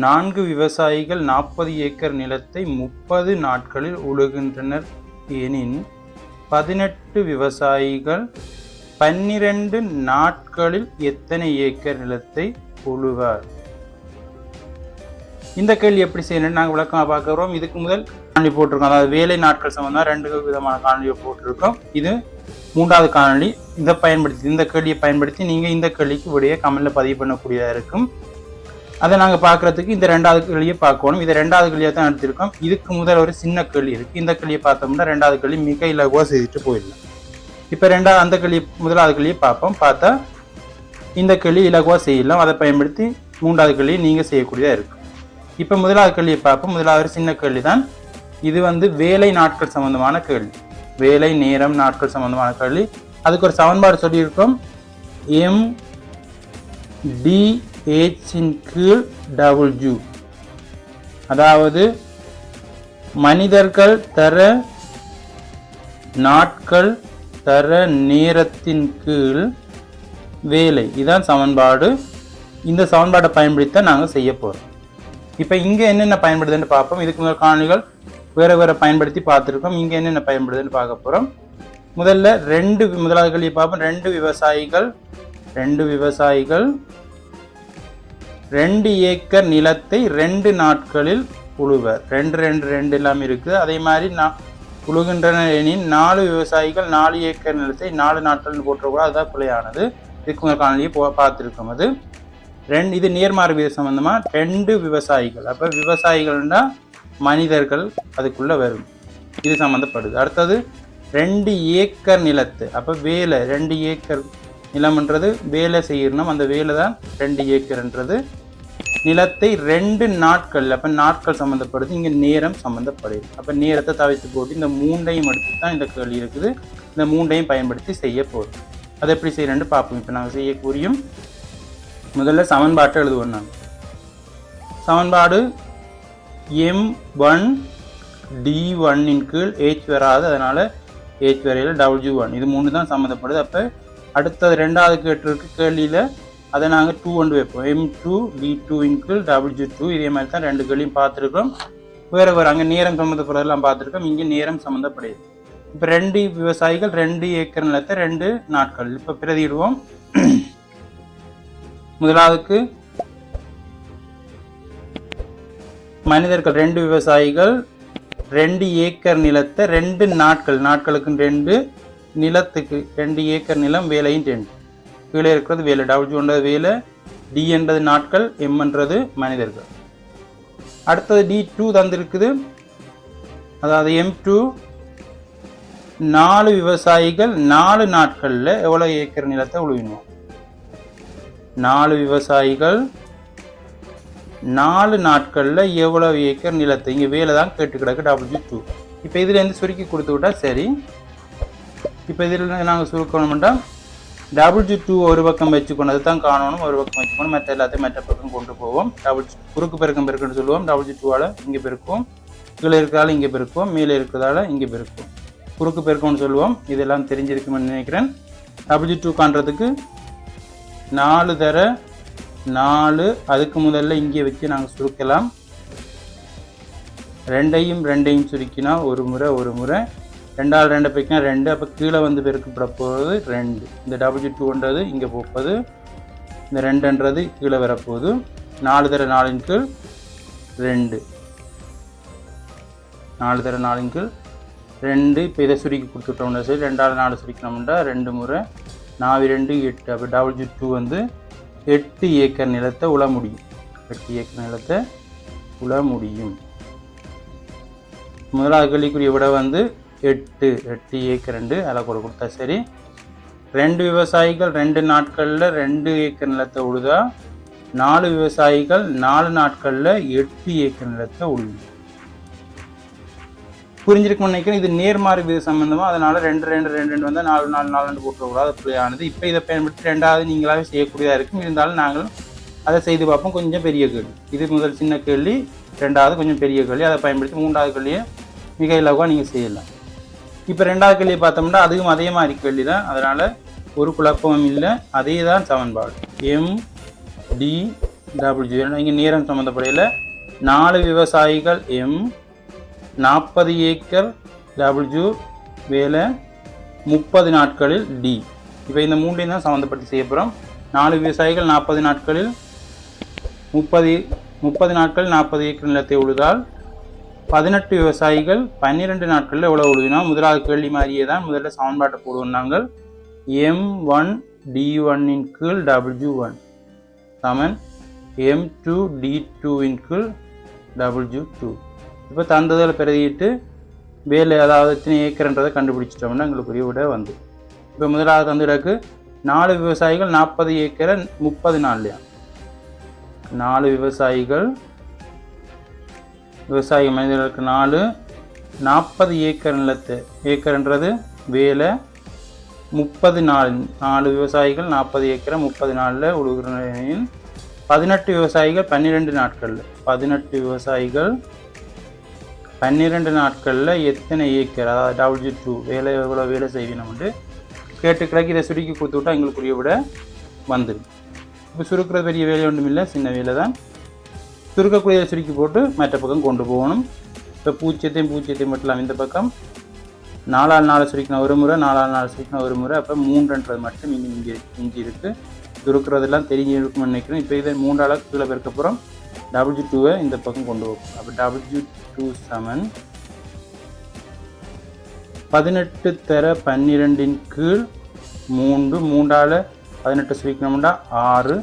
நான்கு விவசாயிகள் நாற்பது ஏக்கர் நிலத்தை முப்பது நாட்களில் உழுகின்றனர். எனின் பதினெட்டு விவசாயிகள் பன்னிரண்டு நாட்களில் எத்தனை ஏக்கர் நிலத்தை உழுவார்? இந்த கேள்வி எப்படி செய்யணும் நாங்கள் விளக்கமாக பார்க்குறோம் இதுக்கு முதல் காணொலி போட்டிருக்கோம். அதாவது வேலை நாட்கள் சம்பந்தமாக ரெண்டு விதமான காணொலியை போட்டிருக்கோம். இது மூன்றாவது காணொலி இதை பயன்படுத்தி இந்த கேள்வியை பயன்படுத்தி நீங்கள் இந்த கேள்விக்கு விடைய கமெண்ட்ல பதிவு பண்ணக்கூடியதாக இருக்கும். அதை நாங்கள் பார்க்குறதுக்கு இந்த ரெண்டாவது கிளியை பார்க்கணும். இதை ரெண்டாவது கேள்வியை தான் எடுத்திருக்கோம். இதுக்கு முதல் ஒரு சின்ன கிளி இருக்குது இந்த கிளியை பார்த்தோம்னா ரெண்டாவது கிளி மிக இலகுவாக செய்துட்டு போயிடலாம். இப்போ ரெண்டாவது அந்த கிளி முதலாவது கிளியை பார்ப்போம். பார்த்தா இந்த கிளி இலகுவாக செய்யலாம். அதை பயன்படுத்தி மூன்றாவது கிளியை நீங்கள் செய்யக்கூடியதாக இருக்கும் இப்போ முதலாவது கேள்வியை பார்ப்போம். முதலாவது சின்ன கேள்வி தான் இது வந்து வேலை நாட்கள் சம்பந்தமான கேள்வி. வேலை நேரம் நாட்கள் சம்பந்தமான கேள்வி. அதுக்கு ஒரு சமன்பாடு சொல்லியிருக்கோம். எம் டி டிஹெச்சின் கீழ் டபுள்யூ அதாவது மனிதர்கள் தர நாட்கள் தர நேரத்தின் கீழ் வேலை. இதுதான் சமன்பாடு. இந்த சமன்பாட்டை பயன்படுத்தி தான் நாங்கள் செய்ய போகிறோம் இப்போ இங்கே என்னென்ன பயன்படுதுன்னு பார்ப்போம். இதுக்கு முதல் காணொலிகள் வேறு வேறு பயன்படுத்தி பார்த்துருக்கோம். இங்கே என்னென்ன பயன்படுதுன்னு பார்க்க போகிறோம் முதல்ல ரெண்டு முதலாளிகளையும் பார்ப்போம். ரெண்டு விவசாயிகள் ரெண்டு விவசாயிகள் ரெண்டு ஏக்கர் நிலத்தை ரெண்டு நாட்களில் உழுவர். ரெண்டு ரெண்டு ரெண்டு எல்லாம் இருக்குது. அதே மாதிரி நான் உழுகின்றனர் எனின் நாலு விவசாயிகள் நாலு ஏக்கர் நிலத்தை நாலு நாட்கள் போட்டக்கூடாது அதுதான் பிழையானது இதுக்கு முதல் காணொலியை போ பார்த்துருக்கும் அது. ரெண்டு இது நேர்மாறு சம்மந்தமாக சம்பந்தமாக ரெண்டு விவசாயிகள். அப்போ விவசாயிகள்னா மனிதர்கள் அதுக்குள்ளே வரும். இது சம்மந்தப்படுது அடுத்தது ரெண்டு ஏக்கர் நிலத்து. அப்போ வேலை ரெண்டு ஏக்கர் நிலம்ன்றது வேலை செய்யணும். அந்த வேலை தான் ரெண்டு ஏக்கர்ன்றது. நிலத்தை ரெண்டு நாட்கள் அப்போ நாட்கள் சம்மந்தப்படுது இங்கே நேரம் சம்மந்தப்படுது அப்போ நேரத்தை தவிர்த்து போட்டு இந்த மூண்டையும் எடுத்து தான் இந்த கேள்வி இருக்குது. இந்த மூண்டையும் பயன்படுத்தி செய்ய போகுது அதை எப்படி செய்யறேன்னு பார்ப்போம். இப்போ நாங்கள் செய்யக்கூடியும் முதல்ல சமன்பாட்டை எழுதுவோம் நாங்கள் சமன்பாடு எம் ஒன் டி ஒன்னின் கீழ் ஏச் வராது. அதனால் ஏச் வரையில் டபுள்யூ ஒன் இது மூணு தான் சம்மந்தப்படுது அப்போ அடுத்தது ரெண்டாவது கேட்டிருக்கு கேள்வியில் அதை நாங்கள் டூ ஒன்று வைப்போம். எம் டூ டி டூவின் டபுள் டபிள்யூ டூ இதே மாதிரி தான் ரெண்டு கேள்வியும் பார்த்துருக்கோம் வேறு வேறு அங்கே நேரம் சம்மந்தப்படுறதெல்லாம் பார்த்துருக்கோம் இங்கே நேரம் சம்மந்தப்படுது இப்போ ரெண்டு விவசாயிகள் ரெண்டு ஏக்கர் நிலத்தை ரெண்டு நாட்கள் இப்போ பிரதியிடுவோம். முதலாவதுக்கு மனிதர்கள் ரெண்டு விவசாயிகள் ரெண்டு ஏக்கர் நிலத்தை ரெண்டு நாட்கள் நாட்களுக்கு ரெண்டு நிலத்துக்கு ரெண்டு ஏக்கர் நிலம் வேலையும் ரெண்டு. கீழே இருக்கிறது வேலை. டபிள்யூன்றது வேலை. டி என்றது நாட்கள். எம் என்றது மனிதர்கள். அடுத்தது டி டூ தந்திருக்குது. அதாவது எம் டூ நாலு விவசாயிகள் நாலு நாட்களில் எவ்வளோ ஏக்கர் நிலத்தை உழுவினோம்? நாலு விவசாயிகள் நாலு நாட்களில் எவ்வளவு ஏக்கர் நிலத்தை? இங்கே வேலை தான் கேட்டு கிடக்கு டபிள்யூ டூ இப்போ இதுலேருந்து சுருக்கி கொடுத்து விட்டா சரி. இப்போ இதில் நாங்கள் சுருக்கணும்னா டபுள்ஜி டூ ஒரு பக்கம் வச்சுக்கணும் அதுதான் காணணும் ஒரு பக்கம் வச்சுக்கணும் மற்ற எல்லாத்தையும் மற்ற பக்கம் கொண்டு போவோம். டபுள் குறுக்கு பெருக்கம் பெருக்குன்னு சொல்லுவோம். டபுள்யூ டூவால் இங்கே பெருக்குவோம். கீழே இருக்கிறதால இங்கே பெருக்குவோம். மேலே இருக்கிறதால இங்கே பெருக்கும் குறுக்கு பெருக்கம்னு சொல்லுவோம். இதெல்லாம் தெரிஞ்சிருக்குமென்னு நினைக்கிறேன். டபுள்ஜி டூ காண்றதுக்கு நாலு தர நாலு அதுக்கு முதல்ல இங்கே வச்சு நாங்கள் சுருக்கலாம். ரெண்டையும் ரெண்டையும் சுருக்கினா ஒரு முறை ஒரு முறை. ரெண்டாவது ரெண்டு பிரிக்கினா ரெண்டு அப்போ கீழே வந்து பெருக்கப்பட போகிறது ரெண்டு. இந்த டபுள்யூ டூன்றது இங்கே போப்பது. இந்த ரெண்டுன்றது கீழே வரப்போகுது. நாலு தர நாலின் கீழ் ரெண்டு. நாலு தர நாலின் கீழ் ரெண்டு. இப்போ இதை சுருக்கி கொடுத்துட்டோம்னா சரி ரெண்டாவது நாலு சுருக்கினோம்னா ரெண்டு முறை. நாவி ரெண்டு எட்டு. அப்போ டபுள்யூ டூ வந்து எட்டு ஏக்கர் நிலத்தை உழ முடியும். எட்டு ஏக்கர் நிலத்தை உழ முடியும். முதலாவது கேள்விக்குரிய விட வந்து எட்டு எட்டு ஏக்கர் ரெண்டு அதில் கூட கொடுத்தா சரி. ரெண்டு விவசாயிகள் ரெண்டு நாட்களில் ரெண்டு ஏக்கர் நிலத்தை உழுதா? நாலு விவசாயிகள் நாலு நாட்களில் எட்டு ஏக்கர் நிலத்தை உழுது. புரிஞ்சிருக்கும் நினைக்கிறேன். இது நேர்மாறு வீத சம்பந்தமாக அதனால் ரெண்டு ரெண்டு ரெண்டு ரெண்டு வந்தால் நாலு நாலு நாலு ரெண்டு போட்டுறக்கூடாது. அப்படியானது இப்போ இதை பயன்படுத்தி ரெண்டாவது நீங்களாகவே செய்யக்கூடியதாக இருக்கும். இருந்தாலும் நாங்கள் அதை செய்து பார்ப்போம். கொஞ்சம் பெரிய கேள்வி. இது முதல் சின்ன கேள்வி. ரெண்டாவது கொஞ்சம் பெரிய கேள்வி. அதை பயன்படுத்தி மூன்றாவது கேள்வியை மிக இலகுவாக நீங்கள் செய்யலாம். இப்போ ரெண்டாவது கேள்வி பார்த்தோம்னா அதுவும் அதே மாதிரி கேள்வி தான் அதனால் ஒரு குழப்பமும் இல்லை. அதே தான் சமன்பாடு எம் டி டபிள்யூ இங்கே நேரம் சம்மந்தப்படையில் நாலு விவசாயிகள் எம் நாற்பது ஏக்கர் டபிள்யூ வேலை முப்பது நாட்களில் டி இப்போ இந்த மூன்றையும் தான் சம்மந்தப்பட்டு செய்ய போகிறோம் நாலு விவசாயிகள் நாற்பது நாட்களில் முப்பது முப்பது நாட்கள் நாற்பது ஏக்கர் நிலத்தை உழுதால் பதினெட்டு விவசாயிகள் பன்னிரெண்டு நாட்களில் எவ்வளோ உழுவினா முதலாவது கேள்வி மாதிரியே தான் முதல்ல சமன்பாட்டை போடுவோம் நாங்கள். எம் ஒன் டி ஒன்னின் கீழ் டபிள்யூ ஒன் சமன். எம் டூ டி டூவின் கீழ் டபிள்யூ டூ இப்போ தந்ததில் பிரதியிட்டு வேலை அதாவது எத்தனை ஏக்கர்ன்றதை கண்டுபிடிச்சிட்டோம்னா எங்களுக்குரிய விட வந்து. இப்போ முதலாவது தந்துடக்கு நாலு விவசாயிகள் நாற்பது ஏக்கரை முப்பது நாள்லையா? நாலு விவசாயிகள் விவசாய மனிதர்களுக்கு நாலு நாற்பது ஏக்கர் நிலத்து. ஏக்கர்ன்றது வேலை. முப்பது நாள் நாலு விவசாயிகள் நாற்பது ஏக்கரை முப்பது நாளில் உழுகிற நிலையில். பதினெட்டு விவசாயிகள் பன்னிரெண்டு நாட்களில் பதினெட்டு விவசாயிகள் பன்னிரெண்டு நாட்களில் எத்தனை ஏக்கர்? அதாவது டபுள்ஜி டூ வேலை எவ்வளோ வேலை செய்யணும்னு கேட்டு கிடக்கு இதை சுருக்கி கொடுத்து விட்டால் எங்களுக்குரிய விட வந்துடும். இப்போ சுருக்கிற பெரிய வேலை ஒன்றும் இல்லை சின்ன வேலை தான் சுருக்கக்கூடிய சுருக்கி போட்டு மற்ற பக்கம் கொண்டு போகணும் இப்போ பூச்சியத்தையும் பூச்சியத்தையும் மட்டும் இந்த பக்கம் நாலாள் நாலு சுருக்கணும் ஒரு முறை நாலாள் நாலு சுருக்கணும் ஒரு முறை அப்போ மூன்றுன்றது மட்டும் இங்கே இங்கே இஞ்சி இருக்குது துருக்குறதெல்லாம் தெரிஞ்சு இருக்கும்னு நினைக்கிறேன் இப்போ இதை மூன்றாள் கீழே பெருக்கப்புறம் டபுள்யூ டூவை இந்த பக்கம் கொண்டு போகும் அப்போ டபிள்யூ டூ செவன் பதினெட்டு தர பன்னிரெண்டின் கீழ் மூன்று மூன்றால் பதினெட்டு சுரிக்கணும்டா ஆறு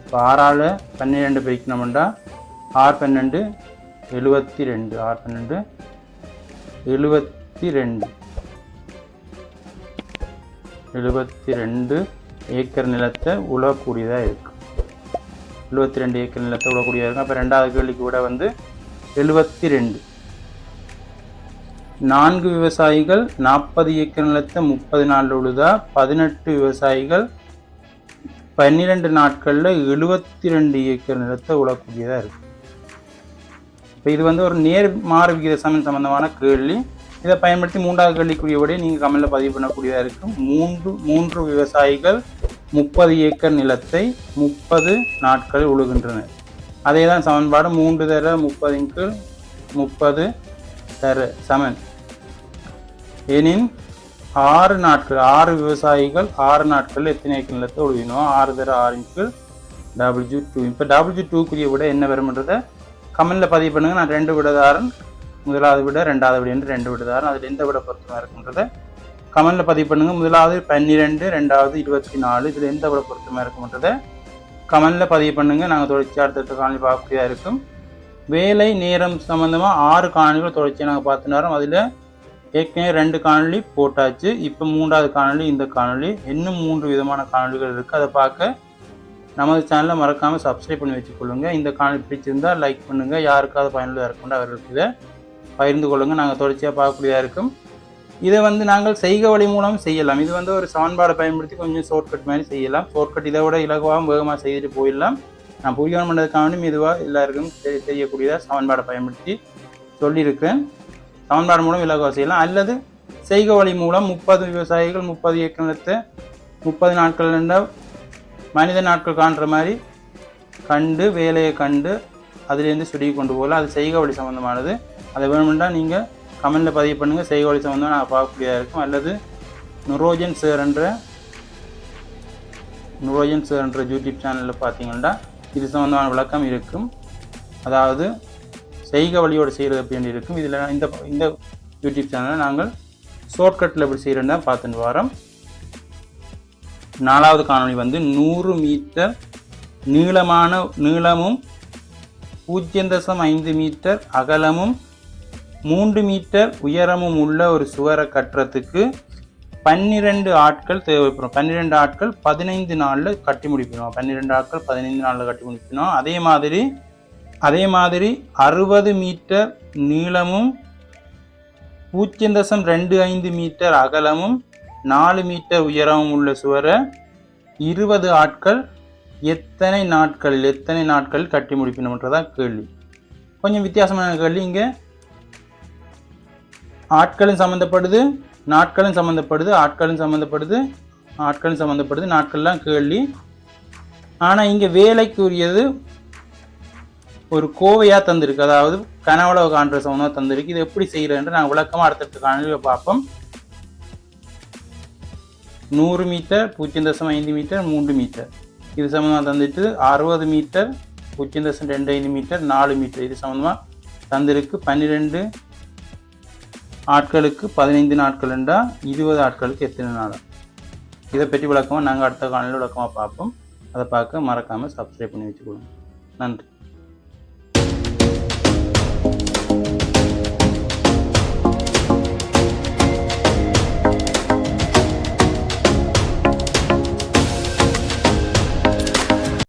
இப்போ ஆறால் பன்னிரெண்டு பிரிக்கணும்டா ஆறு பன்னெண்டு எழுபத்தி ரெண்டு ஆறு பன்னெண்டு எழுபத்தி ரெண்டு எழுபத்தி ரெண்டு ஏக்கர் நிலத்தை உழக்கூடியதாக இருக்குது எழுபத்தி ரெண்டு ஏக்கர் நிலத்தை உழக்கூடியதாக இருக்கும் அப்போ ரெண்டாவது கேள்விக்கு கூட வந்து எழுபத்தி ரெண்டு நான்கு விவசாயிகள் நாற்பது ஏக்கர் நிலத்தை முப்பது நாளில் உழுதா? பதினெட்டு விவசாயிகள் பன்னிரெண்டு நாட்களில் எழுபத்தி ரெண்டு ஏக்கர் நிலத்தை உழக்கூடியதாக இருக்குது இப்போ இது வந்து ஒரு நேர் மாறு விகித சமன் சம்பந்தமான கேள்வி. இதை பயன்படுத்தி மூன்றாவது கேள்விக்குரியபடி நீங்கள் கமலில் பதிவு பண்ணக்கூடியதாக இருக்கும். மூன்று மூன்று விவசாயிகள் முப்பது ஏக்கர் நிலத்தை முப்பது நாட்கள் உழுகின்றனர் அதே தான் சமன்பாடு மூன்று தர முப்பதின் கீழ் முப்பது தர சமன். எனின் ஆறு நாட்கள் ஆறு விவசாயிகள் ஆறு நாட்கள் எத்தனை ஏக்கர் நிலத்தை உழுவினோம் ஆறு தர ஆறின் கீழ் டபிள்யூ டூ இப்போ டபிள்யூ டூக்குரிய விட என்ன வரும்ன்றதை கமெண்டில் பதிவு பண்ணுங்கள் நான் ரெண்டு விடதாரன். முதலாவது விட ரெண்டாவது விட என்று ரெண்டு விடதாரன். அதில் எந்த விட பொருத்தமாக இருக்குன்றதை கமெண்டில் பதிவு பண்ணுங்கள் முதலாவது பன்னிரெண்டு ரெண்டாவது இருபத்தி நாலு இதில் எந்த விட பொருத்தமாக இருக்குன்றதை கமெண்டில் பதிவு பண்ணுங்கள் நாங்கள் தொடர்ச்சி அடுத்தடுத்த காணொலி பார்க்கக்கூடியதாக இருக்கும். வேலை நேரம் சம்மந்தமாக ஆறு காணொலிகள் தொடர்ச்சியாக நாங்கள் பார்த்து நேரம் அதில் ஏற்கனவே ரெண்டு காணொலி போட்டாச்சு. இப்போ மூன்றாவது காணொலி இந்த காணொலி இன்னும் மூன்று விதமான காணொலிகள் இருக்குது அதை பார்க்க நமது சேனலை மறக்காமல் சப்ஸ்கிரைப் பண்ணி வச்சுக்கொள்ளுங்கள் இந்த காணொலி பிடிச்சிருந்தால் லைக் பண்ணுங்கள் யாருக்காவது பயனுள்ளதாக இருக்கும்னு அவர்களுக்கு இதை பகிர்ந்து கொள்ளுங்கள் நாங்கள் தொடர்ச்சியாக பார்க்கக்கூடியதாக இருக்கும். இதை வந்து நாங்கள் செய்க வழி மூலம் செய்யலாம். இது வந்து ஒரு சமன்பாடை பயன்படுத்தி கொஞ்சம் ஷார்ட்கட் மாதிரி செய்யலாம். ஷார்ட்கட் இதை விட இலகுவாகவும் வேகமாக செய்துட்டு போயிடலாம். நான் புரியணும் பண்ணுறதுக்காக மெதுவாக எல்லாருக்கும் தெரிய தெரியக்கூடியதாக சமன்பாடை பயன்படுத்தி சொல்லியிருக்கிறேன். சமன்பாடு மூலம் இலகுவாக செய்யலாம். அல்லது செய்க வழி மூலம் முப்பது விவசாயிகள் முப்பது ஏக்கர் நிலத்தை முப்பது நாட்கள் இருந்தால் மனித நாட்கள் காண்ற மாதிரி கண்டு வேலையை கண்டு அதுலேருந்து சுருகி கொண்டு போகலாம் அது செய்க வழி சம்மந்தமானது அதை வேணும்னா நீங்கள் கமெண்டில் பதிவு பண்ணுங்கள் செய்க வழி சம்மந்தமாக நான் பார்க்கக்கூடியதாக இருக்கும். அல்லது நுரோஜன் சார் என்ற நுரோஜன் சார் என்ற யூடியூப் சேனலில் பார்த்தீங்கன்னா இது சம்மந்தமான விளக்கம் இருக்கும். அதாவது செய்க வழியோடு செய்கிறது அப்படின்னு இருக்கும். இதில் இந்த இந்த யூடியூப் சேனலில் நாங்கள் ஷார்ட்கட்டில் எப்படி செய்கிறேன்னு தான் பார்த்துட்டு வரோம். நாலாவது காணொளி வந்து நூறு மீட்டர் நீளமான நீளமும் பூஜ்ஜியம் தசம் ஐந்து மீட்டர் அகலமும் மூன்று மீட்டர் உயரமும் உள்ள ஒரு சுவரை கட்டுறதுக்கு பன்னிரெண்டு ஆட்கள் தேவைப்படும். பன்னிரெண்டு ஆட்கள் பதினைந்து நாளில் கட்டி முடிக்கணும் பன்னிரெண்டு ஆட்கள் பதினைந்து நாளில் கட்டி முடிக்கணும் அதே மாதிரி அதே மாதிரி அறுபது மீட்டர் நீளமும் பூஜ்ஜியம் தசம் ரெண்டு ஐந்து மீட்டர் அகலமும் நாலு மீட்டர் உயரம் உள்ள சுவரை இருபது ஆட்கள் எத்தனை நாட்கள் எத்தனை நாட்கள் கட்டி முடிக்கணுன்றதான் கேள்வி. கொஞ்சம் வித்தியாசமான கேள்வி இங்கே. ஆட்களும் சம்மந்தப்படுது நாட்களும் சம்மந்தப்படுது ஆட்களும் சம்மந்தப்படுது ஆட்களும் சம்மந்தப்படுது நாட்கள்லாம் கேள்வி. ஆனால் இங்கே வேலைக்குரியது ஒரு கோவையாக தந்திருக்கு. அதாவது கனவுளவு காண்ற சமமாக தந்திருக்கு. இது எப்படி செய்கிறேன்னு நாங்கள் விளக்கமாக அடுத்தடுத்த காணொலியில் பார்ப்போம். நூறு மீட்டர் பூஜ்ஜியம் தசம் ஐந்து மீட்டர் மூன்று மீட்டர். இது சம்மந்தமாக தந்துட்டு அறுபது மீட்டர் பூஜ்ஜியம் தசம் ரெண்டு ஐந்து மீட்டர் நாலு மீட்டர். இது சம்மந்தமாக தந்திருக்கு பன்னிரெண்டு ஆட்களுக்கு பதினைந்து நாட்கள் என்றால் இருபது ஆட்களுக்கு எத்தனை நாள்? இதை பற்றி விளக்கமாக நாங்கள் அடுத்த காலையில் விளக்கமாக பார்ப்போம். அதை பார்க்க மறக்காமல் சப்ஸ்கிரைப் பண்ணி வச்சுக்கொள்ளுங்க நன்றி.